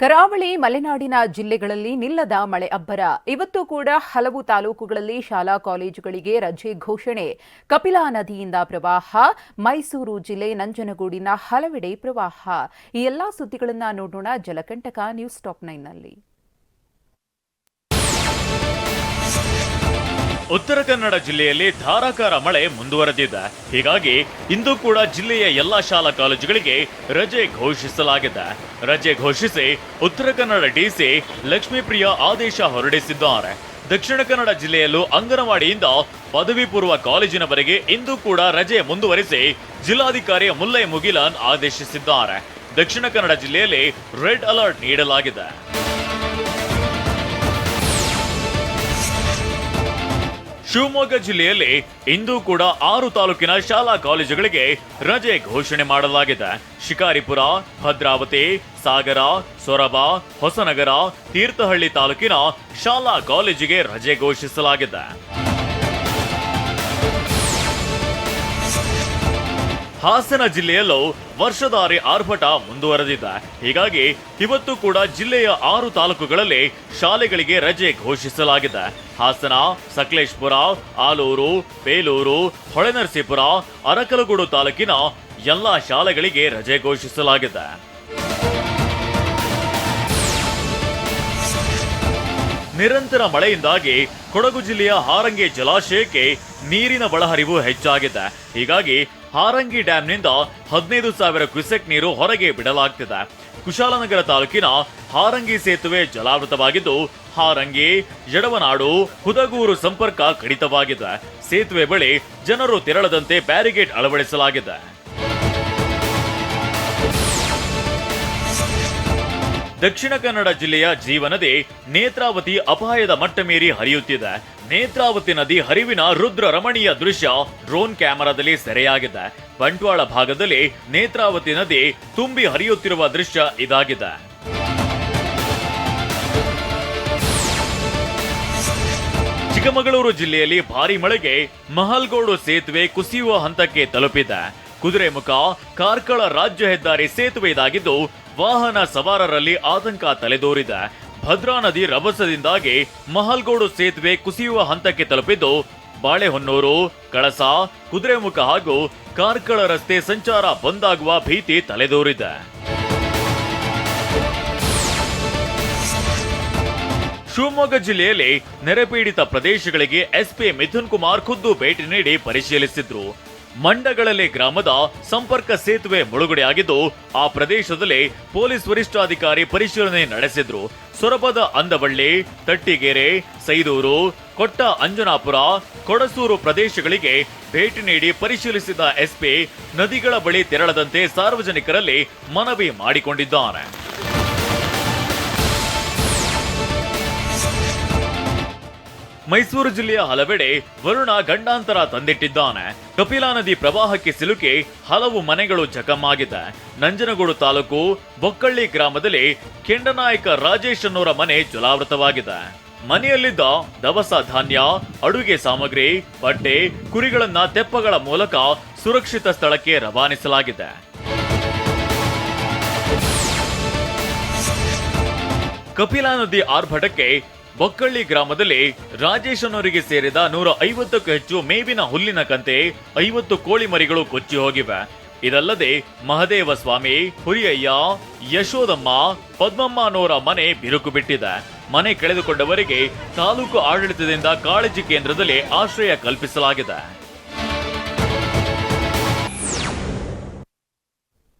ಕರಾವಳಿ ಮಲೆನಾಡಿನ ಜಿಲ್ಲೆಗಳಲ್ಲಿ ನಿಲ್ಲದ ಮಳೆ ಅಬ್ಬರ. ಇವತ್ತು ಕೂಡ ಹಲವು ತಾಲೂಕುಗಳಲ್ಲಿ ಶಾಲಾ ಕಾಲೇಜುಗಳಿಗೆ ರಜೆ ಘೋಷಣೆ. ಕಪಿಲಾ ನದಿಯಿಂದ ಪ್ರವಾಹ, ಮೈಸೂರು ಜಿಲ್ಲೆ ನಂಜನಗೂಡಿನ ಹಲವೆಡೆ ಪ್ರವಾಹ. ಈ ಎಲ್ಲಾ ಸುದ್ದಿಗಳನ್ನು ನೋಡೋಣ ಜಲಕಂಟಕ ನ್ಯೂಸ್ ಟಾಪ್ ನೈನ್ನಲ್ಲಿ ಉತ್ತರ ಕನ್ನಡ ಜಿಲ್ಲೆಯಲ್ಲಿ ಧಾರಾಕಾರ ಮಳೆ ಮುಂದುವರೆದಿದೆ. ಹೀಗಾಗಿ ಇಂದು ಕೂಡ ಜಿಲ್ಲೆಯ ಎಲ್ಲಾ ಶಾಲಾ ಕಾಲೇಜುಗಳಿಗೆ ರಜೆ ಘೋಷಿಸಲಾಗಿದೆ. ರಜೆ ಘೋಷಿಸಿ ಉತ್ತರ ಕನ್ನಡ ಡಿಸಿ ಲಕ್ಷ್ಮೀಪ್ರಿಯ ಆದೇಶ ಹೊರಡಿಸಿದ್ದಾರೆ. ದಕ್ಷಿಣ ಕನ್ನಡ ಜಿಲ್ಲೆಯಲ್ಲೂ ಅಂಗನವಾಡಿಯಿಂದ ಪದವಿ ಪೂರ್ವ ಕಾಲೇಜಿನವರೆಗೆ ಇಂದು ಕೂಡ ರಜೆ ಮುಂದುವರಿಸಿ ಜಿಲ್ಲಾಧಿಕಾರಿ ಮುಲ್ಲೈ ಮುಗಿಲನ್ ಆದೇಶಿಸಿದ್ದಾರೆ. ದಕ್ಷಿಣ ಕನ್ನಡ ಜಿಲ್ಲೆಯಲ್ಲಿ ರೆಡ್ ಅಲರ್ಟ್ ನೀಡಲಾಗಿದೆ. ಶಿವಮೊಗ್ಗ ಜಿಲ್ಲೆಯಲ್ಲಿ ಇಂದು ಕೂಡ ಆರು ತಾಲೂಕಿನ ಶಾಲಾ ಕಾಲೇಜುಗಳಿಗೆ ರಜೆ ಘೋಷಣೆ ಮಾಡಲಾಗಿದೆ. ಶಿಕಾರಿಪುರ, ಭದ್ರಾವತಿ, ಸಾಗರ, ಸೊರಬ, ಹೊಸನಗರ, ತೀರ್ಥಹಳ್ಳಿ ತಾಲೂಕಿನ ಶಾಲಾ ಕಾಲೇಜಿಗೆ ರಜೆ ಘೋಷಿಸಲಾಗಿದೆ. ಹಾಸನ ಜಿಲ್ಲೆಯಲ್ಲೂ ವರ್ಷಧಾರಿ ಆರ್ಭಟ ಮುಂದುವರೆದಿದೆ. ಹೀಗಾಗಿ ಇವತ್ತು ಕೂಡ ಜಿಲ್ಲೆಯ ಆರು ತಾಲೂಕುಗಳಲ್ಲಿ ಶಾಲೆಗಳಿಗೆ ರಜೆ ಘೋಷಿಸಲಾಗಿದೆ. ಹಾಸನ, ಸಕಲೇಶ್ಪುರ, ಆಲೂರು, ಬೇಲೂರು, ಹೊಳೆನರಸೀಪುರ, ಅರಕಲಗೂಡು ತಾಲೂಕಿನ ಎಲ್ಲಾ ಶಾಲೆಗಳಿಗೆ ರಜೆ ಘೋಷಿಸಲಾಗಿದೆ. ನಿರಂತರ ಮಳೆಯಿಂದಾಗಿ ಕೊಡಗು ಜಿಲ್ಲೆಯ ಹಾರಂಗೆ ಜಲಾಶಯಕ್ಕೆ ನೀರಿನ ಒಳಹರಿವು ಹೆಚ್ಚಾಗಿದೆ. ಹೀಗಾಗಿ ಹಾರಂಗಿ ಡ್ಯಾಂನಿಂದ ಹದಿನೈದು ಸಾವಿರ ಕ್ಯೂಸೆಕ್ ನೀರು ಹೊರಗೆ ಬಿಡಲಾಗ್ತಿದೆ. ಕುಶಾಲನಗರ ತಾಲೂಕಿನ ಹಾರಂಗಿ ಸೇತುವೆ ಜಲಾವೃತವಾಗಿದ್ದು, ಹಾರಂಗಿ ಜಡವನಾಡು ಹುದಗೂರು ಸಂಪರ್ಕ ಕಡಿತವಾಗಿದೆ. ಸೇತುವೆ ಬಳಿ ಜನರು ತೆರಳದಂತೆ ಬ್ಯಾರಿಗೇಡ್ ಅಳವಡಿಸಲಾಗಿದೆ. ದಕ್ಷಿಣ ಕನ್ನಡ ಜಿಲ್ಲೆಯ ಜೀವನದಿ ನೇತ್ರಾವತಿ ಅಪಾಯದ ಮಟ್ಟ ಮೀರಿ ಹರಿಯುತ್ತಿದೆ. ನೇತ್ರಾವತಿ ನದಿ ಹರಿವಿನ ರುದ್ರ ರಮಣೀಯ ದೃಶ್ಯ ಡ್ರೋನ್ ಕ್ಯಾಮೆರಾದಲ್ಲಿ ಸೆರೆಯಾಗಿದೆ. ಬಂಟ್ವಾಳ ಭಾಗದಲ್ಲಿ ನೇತ್ರಾವತಿ ನದಿ ತುಂಬಿ ಹರಿಯುತ್ತಿರುವ ದೃಶ್ಯ ಇದಾಗಿದೆ. ಚಿಕ್ಕಮಗಳೂರು ಜಿಲ್ಲೆಯಲ್ಲಿ ಭಾರಿ ಮಳೆಗೆ ಮಹಲ್ಗೋಡು ಸೇತುವೆ ಕುಸಿಯುವ ಹಂತಕ್ಕೆ ತಲುಪಿದೆ. ಕುದುರೆಮುಖ ಕಾರ್ಕಳ ರಾಜ್ಯ ಹೆದ್ದಾರಿ ಸೇತುವೆ ಇದಾಗಿದ್ದು ವಾಹನ ಸವಾರರಲ್ಲಿ ಆತಂಕ ತಲೆದೋರಿದೆ. ಭದ್ರಾ ನದಿ ರಭಸದಿಂದಾಗಿ ಮಹಲ್ಗೋಡು ಸೇತುವೆ ಕುಸಿಯುವ ಹಂತಕ್ಕೆ ತಲುಪಿದ್ದು, ಬಾಳೆಹೊನ್ನೂರು, ಕಳಸ, ಕುದುರೆಮುಖ ಹಾಗೂ ಕಾರ್ಕಳ ರಸ್ತೆ ಸಂಚಾರ ಬಂದಾಗುವ ಭೀತಿ ತಲೆದೋರಿದೆ. ಶಿವಮೊಗ್ಗ ಜಿಲ್ಲೆಯಲ್ಲಿ ನೆರೆಪೀಡಿತ ಪ್ರದೇಶಗಳಿಗೆ ಎಸ್ಪಿ ಮಿಥುನ್ ಕುಮಾರ್ ಖುದ್ದು ಭೇಟಿ ನೀಡಿ ಪರಿಶೀಲಿಸಿದ್ರು. ಮಂಡಗಳಲ್ಲಿ ಗ್ರಾಮದ ಸಂಪರ್ಕ ಸೇತುವೆ ಮುಳುಗಡೆಯಾಗಿದ್ದು, ಆ ಪ್ರದೇಶದಲ್ಲಿ ಪೊಲೀಸ್ ವರಿಷ್ಠಾಧಿಕಾರಿ ಪರಿಶೀಲನೆ ನಡೆಸಿದ್ರು. ಸೊರಬದ ಅಂದವಳ್ಳಿ, ತಟ್ಟಿಗೆರೆ, ಸೈದೂರು, ಕೊಟ್ಟ ಅಂಜನಾಪುರ, ಕೊಡಸೂರು ಪ್ರದೇಶಗಳಿಗೆ ಭೇಟಿ ನೀಡಿ ಪರಿಶೀಲಿಸಿದ ಎಸ್ಪಿ ನದಿಗಳ ಬಳಿ ತೆರಳದಂತೆ ಸಾರ್ವಜನಿಕರಲ್ಲಿ ಮನವಿ ಮಾಡಿಕೊಂಡಿದ್ದಾರೆ ಮೈಸೂರು ಜಿಲ್ಲೆಯ ಹಲವೆಡೆ ವರುಣ ಗಂಡಾಂತರ ತಂದಿಟ್ಟಿದ್ದಾನೆ. ಕಪಿಲಾ ನದಿ ಪ್ರವಾಹಕ್ಕೆ ಸಿಲುಕಿ ಹಲವು ಮನೆಗಳು ಜಖಮ್ಮಾಗಿದೆ ನಂಜನಗೂಡು ತಾಲೂಕು ಬೊಕ್ಕಳ್ಳಿ ಗ್ರಾಮದಲ್ಲಿ ಕೆಂಡನಾಯಕ ರಾಜೇಶ್ ಅನ್ನೋರ ಮನೆ ಜಲಾವೃತವಾಗಿದೆ. ಮನೆಯಲ್ಲಿದ್ದ ದವಸ ಧಾನ್ಯ, ಅಡುಗೆ ಸಾಮಗ್ರಿ, ಬಟ್ಟೆ, ಕುರಿಗಳನ್ನ ತೆಪ್ಪಗಳ ಮೂಲಕ ಸುರಕ್ಷಿತ ಸ್ಥಳಕ್ಕೆ ರವಾನಿಸಲಾಗಿದೆ. ಕಪಿಲಾ ನದಿ ಆರ್ಭಟಕ್ಕೆ ಬೊಕ್ಕಳ್ಳಿ ಗ್ರಾಮದಲ್ಲಿ ರಾಜೇಶ್ ಸೇರಿದ ನೂರ ಐವತ್ತಕ್ಕೂ ಹೆಚ್ಚು ಮೇವಿನ ಹುಲ್ಲಿನ ಕಂತೆ ಐವತ್ತು ಕೋಳಿ ಮರಿಗಳು ಕೊಚ್ಚಿ ಹೋಗಿವೆ. ಇದಲ್ಲದೆ ಮಹದೇವ ಸ್ವಾಮಿ, ಹುರಿಯಯ್ಯ, ಯಶೋದಮ್ಮ, ಪದ್ಮಮ್ಮ ಮನೆ ಬಿರುಕು ಬಿಟ್ಟಿದೆ. ಮನೆ ಕಳೆದುಕೊಂಡವರಿಗೆ ತಾಲೂಕು ಆಡಳಿತದಿಂದ ಕಾಳಜಿ ಕೇಂದ್ರದಲ್ಲಿ ಆಶ್ರಯ ಕಲ್ಪಿಸಲಾಗಿದೆ.